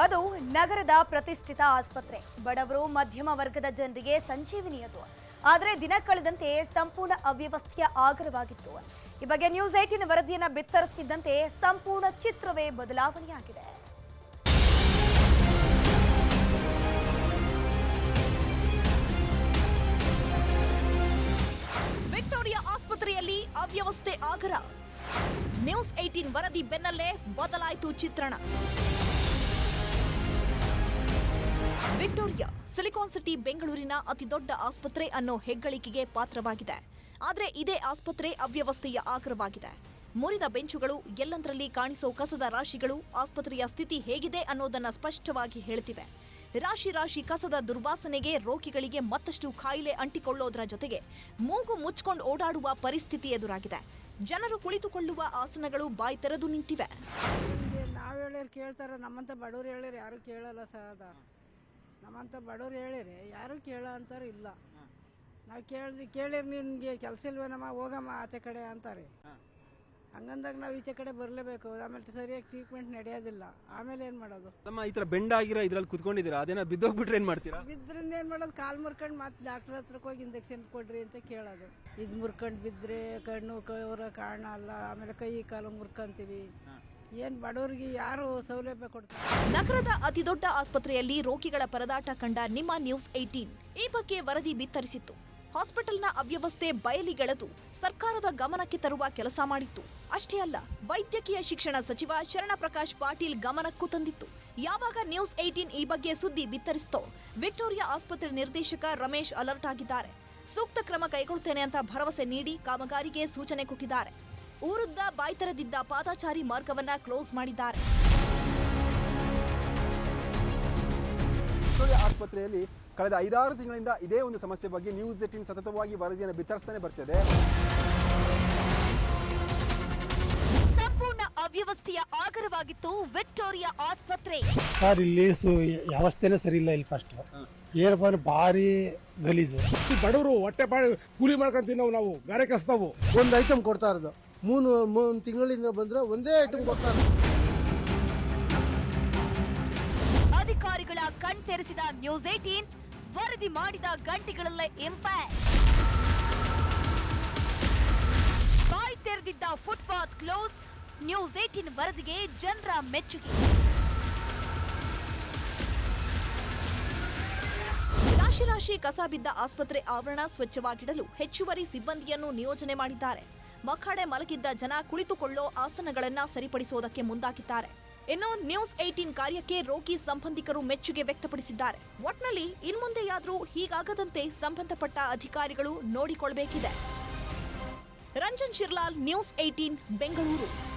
ಅದು ನಗರದ ಪ್ರತಿಷ್ಠಿತ ಆಸ್ಪತ್ರೆ. ಬಡವರು, ಮಧ್ಯಮ ವರ್ಗದ ಜನರಿಗೆ ಸಂಜೀವಿನಿಯದು ಆದರೆ ದಿನ ಕಳೆದಂತೆ ಸಂಪೂರ್ಣ ಅವ್ಯವಸ್ಥೆಯ ಆಗರವಾಗಿತ್ತು. ಈ ಬಗ್ಗೆ ನ್ಯೂಸ್ ಏಟಿನ ವರದಿಯನ್ನು ಬಿತ್ತರಿಸುತ್ತಿದ್ದಂತೆ ಸಂಪೂರ್ಣ ಚಿತ್ರವೇ ಬದಲಾವಣೆಯಾಗಿದೆ. ವಿಕ್ಟೋರಿಯಾ ಆಸ್ಪತ್ರೆಯಲ್ಲಿ ಅವ್ಯವಸ್ಥೆ ಆಗರ. ನ್ಯೂಸ್ ಏಟೀನ್ ವರದಿ ಬೆನ್ನಲ್ಲೇ ಬದಲಾಯಿತು ಚಿತ್ರಣ. ವಿಕ್ಟೋರಿಯಾ, ಸಿಲಿಕಾನ್ ಸಿಟಿ, ಬೆಂಗಳೂರಿನ ಅತಿದೊಡ್ಡ ಆಸ್ಪತ್ರೆ ಅನ್ನೋ ಹೆಗ್ಗಳಿಕೆಗೆ ಪಾತ್ರವಾಗಿದೆ. ಆದರೆ ಇದೇ ಆಸ್ಪತ್ರೆ ಅವ್ಯವಸ್ಥೆಯ ಆಗ್ರವಾಗಿದೆ ಮುರಿದ ಬೆಂಚುಗಳು ಎಲ್ಲಂದರಲ್ಲಿ ಕಾಣಿಸೋ ಕಸದ ರಾಶಿಗಳು ಆಸ್ಪತ್ರೆಯ ಸ್ಥಿತಿ ಹೇಗಿದೆ ಅನ್ನೋದನ್ನ ಸ್ಪಷ್ಟವಾಗಿ ಹೇಳ್ತಿವೆ. ರಾಶಿ ರಾಶಿ ಕಸದ ದುರ್ವಾಸನೆಗೆ ರೋಗಿಗಳಿಗೆ ಮತ್ತಷ್ಟು ಖಾಯಿಲೆ ಅಂಟಿಕೊಳ್ಳೋದರ ಜೊತೆಗೆ ಮೂಗು ಮುಚ್ಕೊಂಡು ಓಡಾಡುವ ಪರಿಸ್ಥಿತಿ ಎದುರಾಗಿದೆ. ಜನರು ಕುಳಿತುಕೊಳ್ಳುವ ಆಸನಗಳು ಬಾಯಿ ತೆರೆದು ನಿಂತಿವೆ. ನಾವು ಕೇಳ್ತಾರ ನಮ್ಮಂಥ ಬಡವ್ರು ಯಾರು ಕೇಳಲ್ಲ ಸರ್ ನಮ್ಮಂಥ ಬಡವ್ರು ಹೇಳಿರಿ ಯಾರು ಕೇಳೋ ಅಂತಾರು ಇಲ್ಲ. ನಾವು ಕೇಳಿ ಕೇಳಿರಿ ನಿನಗೆ ಕೆಲಸ ಇಲ್ವೇನಮ್ಮ ಹೋಗಮ್ಮ ಆಚೆ ಕಡೆ ಅಂತಾರೆ. ಹಂಗಂದಾಗ ನಾವು ಈಚೆ ಕಡೆ ಬರಲೇಬೇಕು ಆಮೇಲೆ ಸರಿಯಾಗಿ ಟ್ರೀಟ್ಮೆಂಟ್ ನಡೆಯೋದಿಲ್ಲ. ಆಮೇಲೆ ಏನು ಮಾಡೋದು? ನಮ್ಮ ಈ ತರ ಬೆಂಡ್ ಆಗಿರೋ ಇದ್ರಲ್ಲಿ ಕುತ್ಕೊಂಡಿದ್ದೀರಾ? ಅದೇನ ಬಿದ್ದೋಗ್ಬಿಟ್ರೆ ಏನ್ ಮಾಡ್ತೀರಾ? ಬಿದ್ರಿಂದ ಏನು ಮಾಡೋದು? ಕಾಲು ಮುರ್ಕೊಂಡು ಮತ್ತೆ ಡಾಕ್ಟರ್ ಹತ್ರಕ್ಕೆ ಹೋಗಿ ಇಂಜೆಕ್ಷನ್ ಕೊಡ್ರಿ ಅಂತ ಕೇಳೋದು. ಇದು ಮುರ್ಕೊಂಡು ಬಿದ್ದರೆ ಕಣ್ಣು ಕವರ ಕಾಣಲ್ಲ ಆಮೇಲೆ ಕೈ ಕಾಲು ಮುರ್ಕೊಂತೀವಿ. ಏನು ಬಡವರಿಗೆ ಯಾರು ಸೌಲಭ್ಯ ಕೊಡ್ತಾರೆ? ನಗರದ ಅತಿದೊಡ್ಡ ಆಸ್ಪತ್ರೆಯಲ್ಲಿ ರೋಗಿಗಳ ಪರದಾಟ ಕಂಡ ನಿಮ್ಮ ನ್ಯೂಸ್ ಏಟೀನ್ ಈ ಬಗ್ಗೆ ವರದಿ ಬಿತ್ತರಿಸಿತ್ತು. ಹಾಸ್ಪಿಟಲ್ನ ಅವ್ಯವಸ್ಥೆ ಬಯಲಿಗೆಳೆದು ಸರ್ಕಾರದ ಗಮನಕ್ಕೆ ತರುವ ಕೆಲಸ ಮಾಡಿತ್ತು. ಅಷ್ಟೇ ಅಲ್ಲ, ವೈದ್ಯಕೀಯ ಶಿಕ್ಷಣ ಸಚಿವ ಶರಣಪ್ರಕಾಶ್ ಪಾಟೀಲ್ ಗಮನಕ್ಕೂ ತಂದಿತ್ತು. ಯಾವಾಗ ನ್ಯೂಸ್ ಏಟೀನ್ ಈ ಬಗ್ಗೆ ಸುದ್ದಿ ಬಿತ್ತರಿಸಿತೋ, ವಿಕ್ಟೋರಿಯಾ ಆಸ್ಪತ್ರೆ ನಿರ್ದೇಶಕ ರಮೇಶ್ ಅಲರ್ಟ್ ಆಗಿದ್ದಾರೆ. ಸೂಕ್ತ ಕ್ರಮ ಕೈಗೊಳ್ಳುತ್ತೇನೆ ಅಂತ ಭರವಸೆ ನೀಡಿ ಕಾಮಗಾರಿಗೆ ಸೂಚನೆ ಕೊಟ್ಟಿದ್ದಾರೆ. ಊರುದ್ದ ಬಾಯ್ತರದಿದ್ದ ತೆರೆದಿದ್ದ ಪಾದಾಚಾರಿ ಮಾರ್ಗವನ್ನ ಕ್ಲೋಸ್ ಮಾಡಿದ್ದಾರೆ. ವಿಕ್ಟೋರಿಯಾ ಆಸ್ಪತ್ರೆಯಲ್ಲಿ ಕಳೆದ ಐದಾರು ತಿಂಗಳಿಂದ ಇದೇ ಒಂದು ಸಮಸ್ಯೆ ಬಗ್ಗೆ ನ್ಯೂಸ್ ಏಟೀನ್ ಸತತವಾಗಿ ವರದಿಯನ್ನು ಬಿತ್ತರಿಸ್ತಾನೆ ಬರ್ತದೆ. ಸಂಪೂರ್ಣ ಅವ್ಯವಸ್ಥೆಯ ಆಗರವಾಗಿತ್ತು ವಿಕ್ಟೋರಿಯಾ ಆಸ್ಪತ್ರೆ. ಸರ್ ಇಲ್ಲಿ ಸು ವ್ಯವಸ್ಥೆನೇ ಸರಿ ಇಲ್ಲ ಇಲ್ಲಿ ಫಸ್ಟ್ ಏನಪ್ಪ ಅಂದ್ರೆ ಭಾರಿ ಗಲೀಜು. ಈ ಬಡವರು ಹೊಟ್ಟೆ ಪಾಡಿ ಕೂಲಿ ಮಾಡ್ಕೊಂಡ್ ತಿನ್ನವು ನಾವು ಗಾರೆ ಕಸ್ತಾವು ಒಂದು ಐಟಮ್ ಕೊಡ್ತಾ ಇರೋದು. ಮೂರು ಮೂರು ತಿಂಗಳಿಂದ ಬಂದ್ರೆ ಒಂದೇ ಐಟಮ್ ಕೊಡ್ತಾರೆ ಅಧಿಕಾರಿಗಳ ಕಣ್ತೆರೆಸಿದ ನ್ಯೂಸ್ ಏಟೀನ್ ವರದಿ ಮಾಡಿದ ಗಂಟೆಗಳಲ್ಲೇ ಇಂಪ್ಯಾಕ್ಟ್ ಬಾಯಿ ತೆರೆದಿದ್ದ ಫುಟ್ಪಾತ್ ಕ್ಲೋಸ್ ನ್ಯೂಸ್ ಏಟೀನ್ ವರದಿಗೆ ಜನರ ಮೆಚ್ಚುಗೆ. ರಾಶಿ ರಾಶಿ ಕಸ ಬಿದ್ದ ಆಸ್ಪತ್ರೆ ಆವರಣ ಸ್ವಚ್ಛವಾಗಿಡಲು ಹೆಚ್ಚುವರಿ ಸಿಬ್ಬಂದಿಯನ್ನು ನಿಯೋಜನೆ ಮಾಡಿದ್ದಾರೆ. ಮಕ್ಕಡೆ ಮಲಗಿದ್ದ ಜನ ಕುಳಿತುಕೊಳ್ಳೋ ಆಸನಗಳನ್ನ ಸರಿಪಡಿಸುವುದಕ್ಕೆ ಮುಂದಾಗಿದ್ದಾರೆ. ಇನ್ನು ನ್ಯೂಸ್ ಏಟೀನ್ ಕಾರ್ಯಕ್ಕೆ ರೋಗಿ ಸಂಬಂಧಿಕರು ಮೆಚ್ಚುಗೆ ವ್ಯಕ್ತಪಡಿಸಿದ್ದಾರೆ. ಒಟ್ನಲ್ಲಿ ಇನ್ಮುಂದೆಯಾದರೂ ಹೀಗಾಗದಂತೆ ಸಂಬಂಧಪಟ್ಟ ಅಧಿಕಾರಿಗಳು ನೋಡಿಕೊಳ್ಬೇಕಿದೆ. Ranjan Shirlal, news eighteen Bengaluru.